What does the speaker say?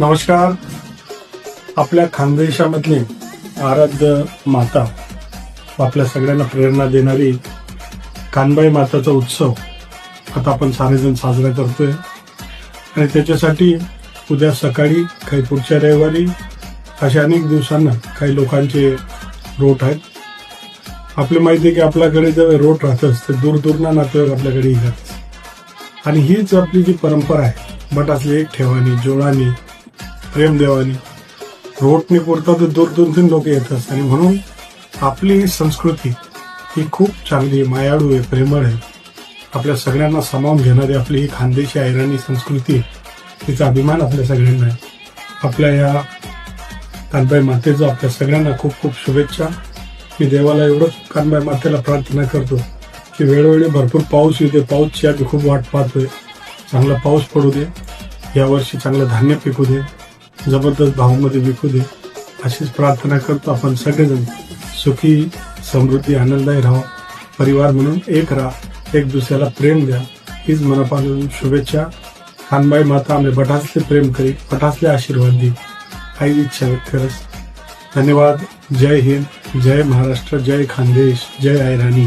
नमस्कार. आपल्या खानदेशामधली आराध्य माता आपल्या सगळ्यांना प्रेरणा देणारी कानबाई माताचा उत्सव आता आपण सारेजण साजरा करतोय. आणि त्याच्यासाठी उद्या सकाळी काही पुढच्या रविवारी अशा अनेक दिवसांना काही लोकांचे रोट आहेत. आपले माहिती आहे की आपल्याकडे जेव्हा रोट राहतच ते दूर दूरना नातेवाईक आपल्याकडे येतात. आणि हीच आपली जी परंपरा आहे बट असली एक ठेवानी जोडानी प्रेम देवानी रोटने पुरता तर दूर दूरतून लोक येतात आणि म्हणून आपली संस्कृती ही खूप चांगली मायाळू आहे प्रेमळ आहे. आपल्या सगळ्यांना सामावून घेणारी आपली ही खानदेशी ऐराणी संस्कृती आहे. तिचा अभिमान आपल्या सगळ्यांना आहे. आपल्या या कानबाई मातेचं आपल्या सगळ्यांना खूप खूप शुभेच्छा. मी देवाला एवढंच कानबाई मातेला प्रार्थना करतो की वेळोवेळी भरपूर पाऊस येते पाऊसची आधी खूप वाट पाहतोय. चांगला पाऊस पडू दे. यावर्षी चांगलं धान्य पिकू दे. जबरदस्त भावामध्ये विकू दे. अशीच प्रार्थना करतो आपण सगळेजण. सुखी समृद्धी आनंददायी राहा. परिवार म्हणून एक राहा. एक दुसऱ्याला प्रेम द्या. हीच मनापासून शुभेच्छा. खानबाई माता आम्ही बटासले प्रेम करी बटासले आशीर्वाद दे. काही इच्छा व्यक्त करस धन्यवाद. जय हिंद. जय महाराष्ट्र. जय खानदेश. जय आयराणी.